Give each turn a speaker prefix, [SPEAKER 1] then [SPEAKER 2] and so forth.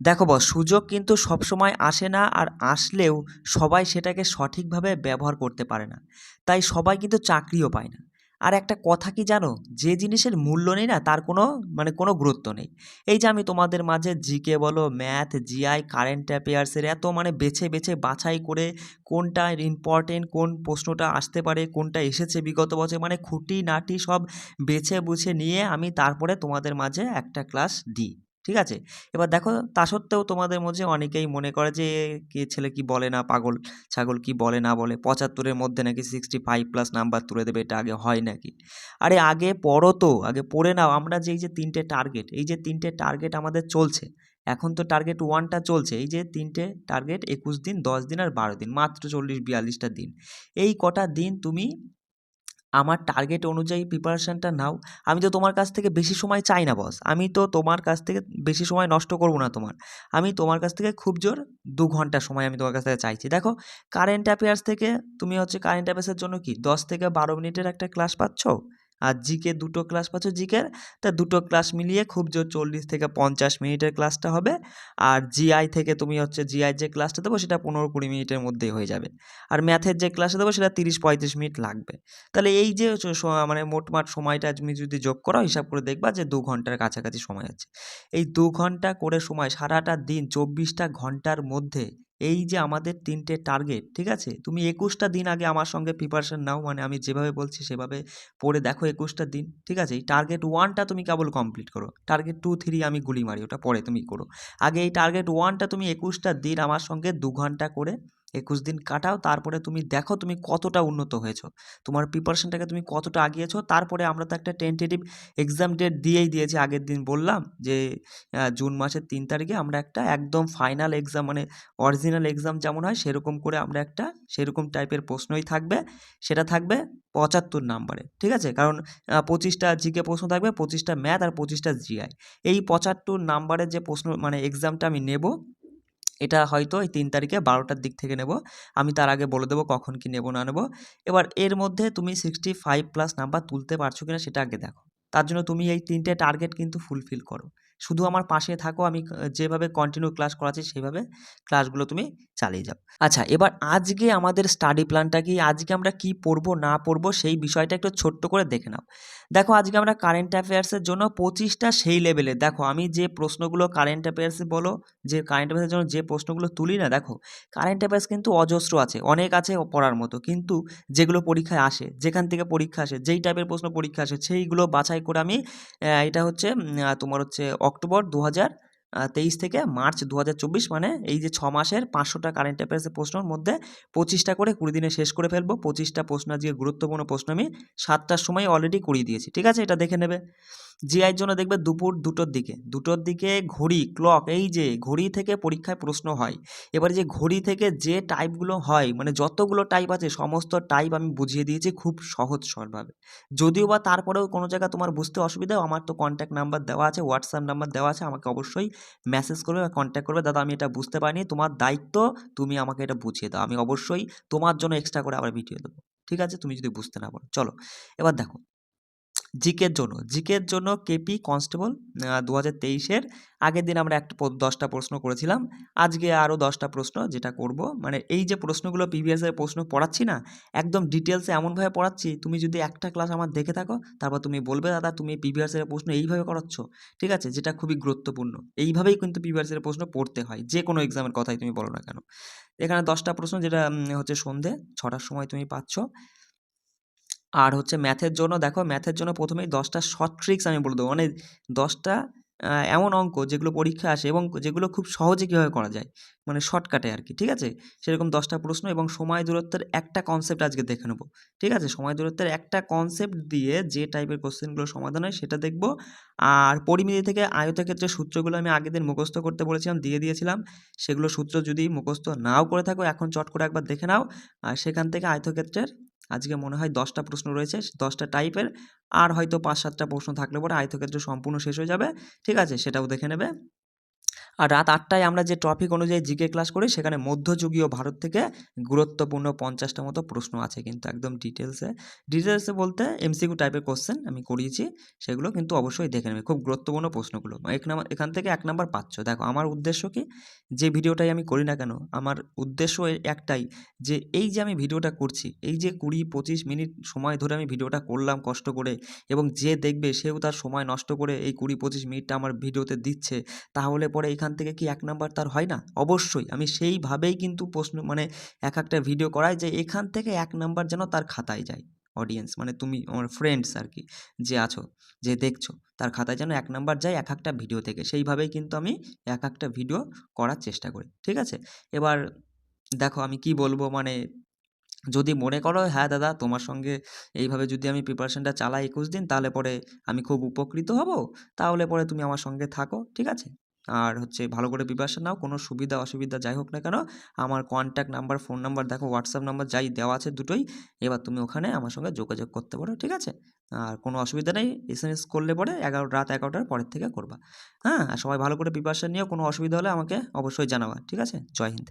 [SPEAKER 1] দেখো বস, সুযোগ কিন্তু সবসময় আসে না আর আসলেও সবাই সেটাকে সঠিকভাবে ব্যবহার করতে পারে না। তাই সবাই কিন্তু চাকরিও পায় না। আর একটা কথা কি জানো? যে জিনিসের মূল্য নেই না, তার কোনো মানে কোনো গুরুত্ব নেই। এই যে আমি তোমাদের মাঝে জিকে বলো ম্যাথ জিআই কারেন্ট অ্যাফেয়ার্সের এত মানে বেছে বেছে বাছাই করে কোনটা ইম্পর্টেন্ট কোন প্রশ্নটা আসতে পারে, কোনটা এসেছে বিগত বছর মানে খুঁটি নাটি সব বেছে বুছে নিয়ে আমি তারপরে তোমাদের মাঝে একটা ক্লাস দিই। ঠিক আছে? এবার দেখো, তা সত্ত্বেও তোমাদের মধ্যে অনেকেই মনে করে যে, কে ছেলে কি বলে না, পাগল, ছাগল কি বলে না বলে, পঁচাত্তরের মধ্যে নাকি সিক্সটি ফাইভ প্লাস নাম্বার তুলে দেবে, এটা আগে হয় নাকি? আরে আগে পড়ো তো, আগে পড়ে নাও, আমরা যে, এই যে তিনটে টার্গেট এই যে তিনটে টার্গেট আমাদের চলছে, এখন তো টার্গেট ওয়ানটা চলছে, এই যে তিনটে টার্গেট একুশ দিন, দশ দিন আর বারো দিন, মাত্র চল্লিশ, বিয়াল্লিশটা দিন, এই কটা দিন তুমি আমার টার্গেট অনুযায়ী প্রিপারেশানটা নাও। আমি তো তোমার কাছ থেকে বেশি সময় চাই না বস আমি তো তোমার কাছ থেকে বেশি সময় নষ্ট করব না তোমার। আমি তোমার কাছ থেকে খুব জোর দু ঘণ্টা সময় আমি তোমার কাছ থেকে চাইছি। দেখো কারেন্ট অ্যাফেয়ার্স থেকে তুমি হচ্ছে কারেন্ট অ্যাফেয়ার্সের জন্য কি, দশ থেকে বারো মিনিটের একটা ক্লাস পাচ্ছ? আর জিকে দুটো ক্লাস পাচ্ছ জিকের তা দুটো ক্লাস মিলিয়ে খুব জোর চল্লিশ থেকে পঞ্চাশ মিনিটের ক্লাসটা হবে। আর জিআই থেকে তুমি হচ্ছে জিআই যে ক্লাসটা দেবো সেটা পনেরো কুড়ি মিনিটের মধ্যেই হয়ে যাবে। আর ম্যাথের যে ক্লাসটা দেবো সেটা তিরিশ পঁয়ত্রিশ মিনিট লাগবে। তাহলে এই যে মানে মোটমাট সময়টা তুমি যদি যোগ করো, হিসাব করে দেখবা যে দু ঘণ্টার কাছাকাছি সময় আছে। এই দু ঘণ্টা করে সময় সারাটা দিন চব্বিশটা ঘণ্টার মধ্যে এই যে আমাদের তিনটে টার্গেট ঠিক আছে? তুমি একুশটা দিন আগে আমার সঙ্গে প্রিপারেশান নাও মানে আমি যেভাবে বলছি সেভাবে পড়ে দেখো একুশটা দিন, ঠিক আছে? এই টার্গেট ওয়ানটা তুমি কেবল কমপ্লিট করো। টার্গেট টু থ্রি আমি গুলি মারি, ওটা পরে তুমি করো। আগে এই টার্গেট ওয়ানটা তুমি একুশটা দিন আমার সঙ্গে দু ঘণ্টা করে একুশ দিন কাটাও, তারপরে তুমি দেখো তুমি কতটা উন্নত হয়েছো। তোমার প্রিপারেশনটাকে তুমি কতটা আগিয়েছো, তারপরে আমরা তো একটা টেন্টেটিভ এক্সাম ডেট দিয়েই দিয়েছি আগের দিন বললাম যে জুন মাসের তিন তারিখে আমরা একটা একদম ফাইনাল এক্সাম মানে অরিজিনাল এক্সাম যেমন হয় সেরকম করে আমরা একটা সেরকম টাইপের প্রশ্নই থাকবে। সেটা থাকবে পঁচাত্তর নাম্বারে ঠিক আছে? কারণ পঁচিশটা জিকে প্রশ্ন থাকবে, পঁচিশটা ম্যাথ আর পঁচিশটা জিআই এই পঁচাত্তর নাম্বারের যে প্রশ্ন মানে এক্সামটা আমি নেব এটা হয়তো এই তিন তারিখে বারোটার দিক থেকে নেব। আমি তার আগে বলে দেবো কখন কি নেব না নেব। এবার এর মধ্যে তুমি সিক্সটি ফাইভ প্লাস নাম্বার তুলতে পারছ কিনা সেটা আগে দেখো। তার জন্য তুমি এই তিনটে টার্গেট কিন্তু ফুলফিল করো। শুধু আমার পাশে থাকো, আমি যেভাবে কন্টিনিউ ক্লাস করাচ্ছি, সেভাবে ক্লাসগুলো তুমি চালিয়ে যাও। আচ্ছা এবার আজকে আমাদের স্টাডি প্ল্যানটা কি? আজকে আমরা কি পড়ব, না পড়ব, সেই বিষয়টা একটু ছোট্ট করে দেখে নাও। দেখো, আজকে আমরা কারেন্ট অ্যাফেয়ার্সের জন্য পঁচিশটা সেই লেভেলে দেখো, আমি যে প্রশ্নগুলো কারেন্ট অ্যাফেয়ার্সে বলো, যে কারেন্ট অ্যাফেয়ার্সের জন্য যে প্রশ্নগুলো তুলি না, দেখো কারেন্ট অ্যাফেয়ার্স কিন্তু অজস্র আছে, অনেক আছে পড়ার মতো, কিন্তু যেগুলো পরীক্ষায় আসে, যেখান থেকে পরীক্ষা আসে, যেই টাইপের প্রশ্ন পরীক্ষা আসে, সেইগুলো বাছাই করে আমি এটা হচ্ছে তোমার হচ্ছে অক্টোবর দু তেইশ থেকে মার্চ দু হাজার চব্বিশ মানে এই যে ছ মাসের পাঁচশোটা কারেন্ট অ্যাফেয়ার্সের প্রশ্নের মধ্যে পঁচিশটা করে কুড়ি দিনে শেষ করে ফেলব। পঁচিশটা প্রশ্ন আজকে গুরুত্বপূর্ণ প্রশ্ন আমি সাতটার সময় অলরেডি করিয়ে দিয়েছি, ঠিক আছে? এটা দেখে নেবে। জিআইয়ের জন্য দেখবে দুপুর দুটোর দিকে। দুটোর দিকে ঘড়ি ক্লক এই যে ঘড়ি থেকে পরীক্ষায় প্রশ্ন হয়। এবার যে ঘড়ি থেকে যে টাইপগুলো হয় মানে যতগুলো টাইপ আছে, সমস্ত টাইপ আমি বুঝিয়ে দিয়েছি খুব সহজ সরলভাবে। যদিও বা তারপরেও কোনো জায়গা তোমার বুঝতে অসুবিধা আমার তো কন্ট্যাক্ট নাম্বার দেওয়া আছে হোয়াটসঅ্যাপ নাম্বার দেওয়া আছে, আমাকে অবশ্যই মেসেজ করবে বা কন্ট্যাক্ট করবে। দাদা, আমি এটা বুঝতে পারিনি, তোমার দায়িত্ব, তুমি আমাকে এটা বুঝিয়ে দাও। আমি অবশ্যই তোমার জন্য এক্সট্রা করে আবার ভিডিও দেবো। ঠিক আছে? তুমি যদি বুঝতে না পারো, চলো। এবার দেখো জিকের জন্য। জিকের জন্য কেপি কনস্টেবল দু হাজার তেইশের আগের দিন আমরা একটা দশটা প্রশ্ন করেছিলাম। আজকে আরও দশটা প্রশ্ন যেটা করব। মানে এই যে প্রশ্নগুলো প্রিভিয়াসের প্রশ্ন পড়াচ্ছি না, একদম ডিটেলসে এমনভাবে পড়াচ্ছি, তুমি যদি একটা ক্লাস আমার দেখে থাকো, তারপর তুমি বলবে, দাদা, তুমি প্রিভিয়াসের প্রশ্ন এইভাবে করাচ্ছ? ঠিক আছে? যেটা খুবই গুরুত্বপূর্ণ। এইভাবেই কিন্তু প্রিভিয়াসের প্রশ্ন পড়তে হয়, যে কোনো এক্সামের কথাই তুমি বলো না কেন। এখানে দশটা প্রশ্ন যেটা হচ্ছে সন্ধে, ছটার সময় তুমি পাচ্ছ। আর হচ্ছে ম্যাথের জন্য, দেখো ম্যাথের জন্য প্রথমেই দশটা শর্ট ট্রিক্স আমি বলে দেবো। মানে দশটা এমন অঙ্ক যেগুলো পরীক্ষা আসে এবং যেগুলো খুব সহজে কীভাবে করা যায় মানে শর্টকাটে আর কি, ঠিক আছে? সেরকম দশটা প্রশ্ন এবং সময় দূরত্বের একটা কনসেপ্ট আজকে দেখে নেব, ঠিক আছে? সময় দূরত্বের একটা কনসেপ্ট দিয়ে যে টাইপের কোশ্চেনগুলো সমাধান হয় সেটা দেখব। আর পরিমিতি থেকে আয়তক্ষেত্রের সূত্রগুলো আমি আগের দিন মুখস্থ করতে বলেছিলাম, দিয়ে দিয়েছিলাম। সেগুলো সূত্র যদি মুখস্থ নাও করে থাকো, এখন চট করে একবার দেখে নাও। আর সেখান থেকে আয়তক্ষেত্রের আজকে মনে হয় দশটা প্রশ্ন রয়েছে, দশটা টাইপের, আর হয়তো পাঁচ সাতটা প্রশ্ন থাকলে পরে আয়তক্ষেত্র সম্পূর্ণ শেষ হয়ে যাবে। ঠিক আছে, সেটাও দেখে নেবে। আর রাত আটটায় আমরা যে টপিক অনুযায়ী জিকে ক্লাস করি, সেখানে মধ্যযুগীয় ভারত থেকে গুরুত্বপূর্ণ পঞ্চাশটা মতো প্রশ্ন আছে কিন্তু একদম ডিটেলসে ডিটেলসে বলতে এমসিকিউ টাইপের কোশ্চেন আমি করিয়েছি, সেগুলো কিন্তু অবশ্যই দেখে নেবে। খুব গুরুত্বপূর্ণ প্রশ্নগুলো। এক নাম্বার, এখান থেকে এক নাম্বার পাচ্ছ। দেখো, আমার উদ্দেশ্য কি? যে ভিডিওটাই আমি করি না কেন, আমার উদ্দেশ্য একটাই যে এই যে আমি ভিডিওটা করছি, এই যে কুড়ি পঁচিশ মিনিট সময় ধরে আমি ভিডিওটা করলাম কষ্ট করে এবং যে দেখবে সেও তার সময় নষ্ট করে এই কুড়ি পঁচিশ মিনিটটা আমার ভিডিওতে দিচ্ছে, তাহলে পরে এখান থেকে কি এক নাম্বার তার হয় না? অবশ্যই। আমি সেইভাবেই কিন্তু প্রশ্ন মানে এক একটা ভিডিও করাই যে এখান থেকে এক নাম্বার যেন তার খাতায় যায়। অডিয়েন্স মানে তুমি, আমার ফ্রেন্ডস আর কি, যে আছো, যে দেখছ, তার খাতায় যেন এক নাম্বার যায় এক একটা ভিডিও থেকে। সেইভাবেই কিন্তু আমি এক একটা ভিডিও করার চেষ্টা করি। ঠিক আছে? এবার দেখো আমি কি বলব মানে যদি মনে করো হ্যাঁ দাদা, তোমার সঙ্গে এইভাবে যদি আমি প্রিপারেশনটা চালাই একুশ দিন, তাহলে পরে আমি খুব উপকৃত হব। তাহলে পরে তুমি আমার সঙ্গে থাকো। ঠিক আছে? আর হচ্ছে ভালো করে প্রিপারেশন নাও, কোনো সুবিধা অসুবিধা যাই হোক না কেন, আমার কন্ট্যাক্ট নাম্বার ফোন নাম্বার দেখো হোয়াটসঅ্যাপ নাম্বার যাই দেওয়া আছে দুটোই, এবার তুমি ওখানে আমার সঙ্গে যোগাযোগ করতে পারো, ঠিক আছে? আর কোনো অসুবিধা নেই এস এম এস করলে পরে এগারো, রাত এগারোটার পরের থেকে করবা। হ্যাঁ আর সবাই ভালো করে প্রিপারেশন নিয়েও কোনো অসুবিধা হলে আমাকে অবশ্যই জানাবা, ঠিক আছে? জয় হিন্দ।